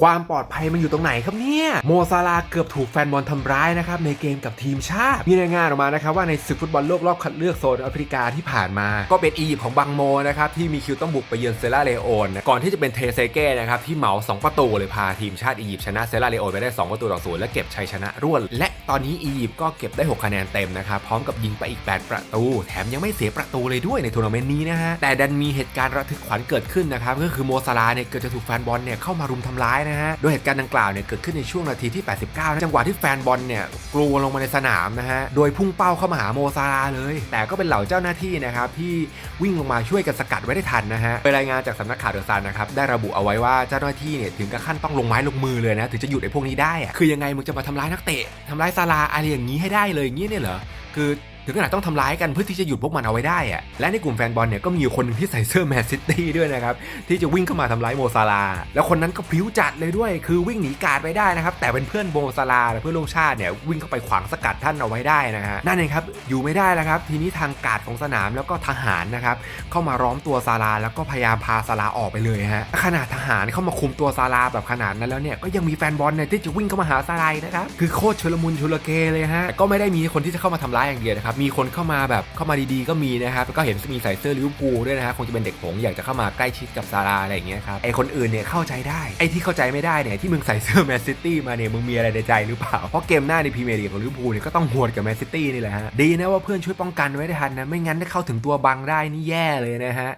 ความปลอดภัยมันอยู่ตรงไหนครับเนี่ยโมซาลาเกือบถูกแฟนบอลทำร้ายนะครับในเกมกับทีมชาติ มีรายงานออกมานะครับว่าในศึกฟุตบอลโลกรอบคัดเลือกโซนแอฟริกาที่ผ่านมา ก็เป็นอียิปต์ของบังโมนะครับที่มีคิวต้องบุกไปเยือนเซราเลโอนก่อนที่จะเป็นเทเซเก้นะครับที่เหมา 2 ประตูเลยพาทีมชาติอียิปต์ชนะเซราเลโอนไปได้ 2 ประตูต่อศูนย์และเก็บชัยชนะรวดและตอนนี้อียิปต์ก็เก็บได้ 6 คะแนนเต็มนะครับพร้อมกับยิงไปอีก 8 ประตู แถมยังไม่เสียประตูเลยด้วยในทัวร์นาเมนต์นี้นะฮะแต่ดันมีเหตุการณ์ระทึกขวัญเกิดขึ้นนะครับก็คือโมซาลาเนี่ยเกิดจะถูกแฟนบอลเนี่ยเข้ามารุมทำร้ายนะฮะ โดยเหตุการณ์ดังกล่าวเนี่ยเกิดขึ้นในช่วงนาทีที่ 89 จังหวะที่แฟนบอลเนี่ยกลัวลงมาในสนามนะฮะ โดยพุ่งเป้าเข้ามาหาโมซาลาเลย แต่ก็เป็นเหล่าเจ้าหน้าที่นะครับที่วิ่งลงมาช่วยกันสกัดไว้ได้ทันนะฮะโดยรายงานจากสำนักข่าวเดอะซันนะครับได้ระบุเอาไว้ว่าเจ้าหน้าที่เนี่ยถึงกับขั้นต้องลงไม้ลงมือเลยนะถึงจะหยุดไอ้พวกนี้ได้อะคือยังไงมึงจะมาทำร้ายนักเตะทำร้ายซาลาอะไรอย่างนี้ให้ได้เลยอย่างนี้เนี่ยเหรอคือ ถึงขนาดต้องทำร้ายกันเพื่อที่จะหยุดพวกมันเอาไว้ได้อะและในกลุ่มแฟนบอลเนี่ยก็มีอยู่คนหนึ่งที่ใส่เสื้อแมนซิตี้ด้วยนะครับที่จะวิ่งเข้ามาทำร้ายโมซาลา แล้วคนนั้นก็พลิ้วจัดเลยด้วย คือวิ่งหนีการดไปได้นะครับแต่เป็นเพื่อนโมซาลาและเพื่อนร่วมชาติเนี่ยวิ่งเข้าไปขวางสกัดท่านเอาไว้ได้นะฮะนั่นเองครับอยู่ไม่ได้แล้วครับทีนี้ทางการดของสนามแล้วก็ทหารนะครับเข้ามาล้อมตัวซาลา แล้วก็พยายามพาซาลาออกไปเลยฮะขนาดทหารเข้ามาคุมตัวซาลาแบบขนาดนั้นแล้วเนี่ยก็ยังมีแฟนบอลเนี่ยที่จะวิ่งเข้ามาหาซาลานะครับคือโคตรชุลมุนชุลเกเลยฮะแต่ก็ไม่ได้มีคนที่จะเข้ามาทำร้ายอย่างเดียวนะครับมีคนเข้ามาแบบเข้ามาดีๆก็มีนะครับแล้วก็เห็นมีใส่เสื้อลิเวอร์พูลด้วยนะฮะคงจะเป็นเด็กผงอยากจะเข้ามาใกล้ชิดกับซาลาอะไรอย่างเงี้ยครับไอคนอื่นเนี่ยเข้าใจได้ไอที่เข้าใจไม่ได้เนี่ยที่มึงใส่เสื้อแมนซิตี้มาเนี่ยมึงมีอะไรในใจหรือเปล่าเพราะเกมหน้าในพรีเมียร์ลีกของลิเวอร์พูลเนี่ยก็ต้องหวดกับแมนซิตี้นี่แหละฮะดีนะว่าเพื่อนช่วยป้องกันไว้ได้ทันนะไม่งั้นถ้าเข้าถึงตัวบังได้นี่แย่เลยนะฮะ